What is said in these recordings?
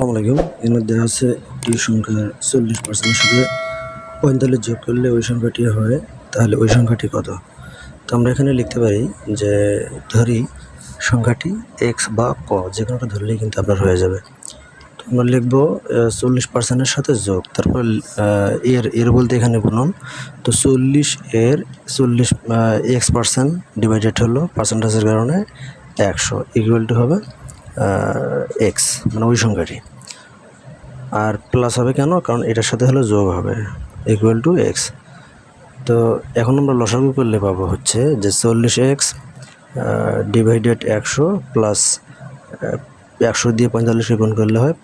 আসসালামু আলাইকুম। এর মধ্যে আছে একটি সংখ্যার চল্লিশ পার্সেন্টের সাথে পঁয়তাল্লিশ যোগ করলে ওই সংখ্যাটি হয়, তাহলে ওই সংখ্যাটি কত? তো আমরা এখানে লিখতে পারি যে, ধরি সংখ্যাটি এক্স বা ক যে কোনোটা ধরলেই কিন্তু আপনার হয়ে যাবে। তো আমরা লিখব চল্লিশ পার্সেন্টের সাথে যোগ, তারপর এর এর বলতে এখানে গুণন। তো চল্লিশ এর চল্লিশ এক্স পার্সেন্ট ডিভাইডেড হলো পার্সেন্টেজের কারণে একশো ইকুয়াল টু হবে এক্স মানে ওই সংখ্যাটি। আর প্লাস হবে কেন? কারণ এটার সাথে হলো যোগ হবে ইকুয়াল টু এক্স তো এখন আমরা লসাগু করলে পাবো হচ্ছে যে চল্লিশ এক্স ডিভাইডেড একশো প্লাস একশো দিয়ে পঁয়তাল্লিশে গুণ করলে হয়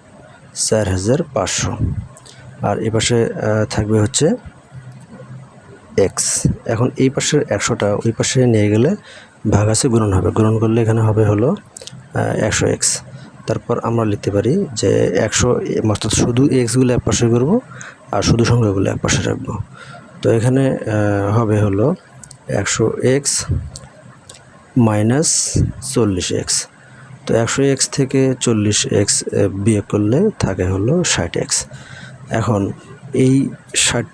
চার হাজার পাঁচশো। আর এ পাশে থাকবে হচ্ছে এক্স এখন এই পাশের একশোটা ওই পাশে নিয়ে গেলে ভাগ আছে, গুণন হবে। গুণন করলে এখানে হবে হলো একশো এক্স। তারপর আমরা লিখতে পারি যে একশো, অর্থাৎ শুধু এক্সগুলো এক পাশে করব আর শুধু সংখ্যাগুলো এক পাশে রাখব। তো এখানে হবে হলো একশো এক্স মাইনাস চল্লিশ এক্স। তো একশো এক্স থেকে চল্লিশ এক্স বিয়োগ করলে থাকে হলো ষাট এক্স। এখন এই ষাট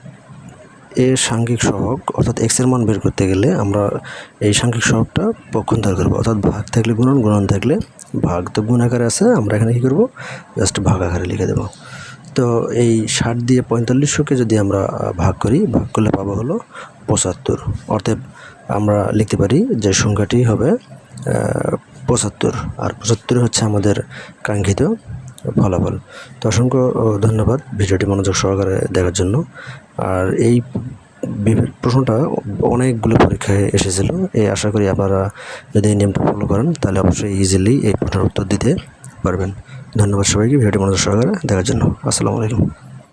এর সাংখ্যিক সহগ, অর্থাৎ এক্সের মান বের করতে গেলে আমরা এই সাংখ্যিক সহগটা পক্ষান্তর করব। অর্থাৎ ভাগ থাকলে গুণন গুণন থাকলে ভাগ। তো গুণ আকারে আছে, আমরা এখানে কী করব? জাস্ট ভাগ আকারে লিখে দেবো। তো এই ষাট দিয়ে পঁয়তাল্লিশশোকে যদি আমরা ভাগ করি, ভাগ করলে পাবো হলো পঁচাত্তর। অর্থাৎ আমরা লিখতে পারি যে সংখ্যাটি হবে পঁচাত্তর। আর পঁচাত্তর হচ্ছে আমাদের কাঙ্ক্ষিত। ফলাফল। তো অসংখ্য ধন্যবাদ ভিডিওটি মনোযোগ সহকারে দেখার জন্য। আর এই প্রশ্নটা অনেকগুলো পরীক্ষায় এসেছিল। এই আশা করি আপনারা যদি এই নিয়মটা ফলো করেন, তাহলে অবশ্যই ইজিলি এই প্রশ্নের উত্তর দিতে পারবেন। ধন্যবাদ সবাইকে, ভিডিওটি মনোযোগ সহকারে দেখার জন্য। আসসালামু আলাইকুম।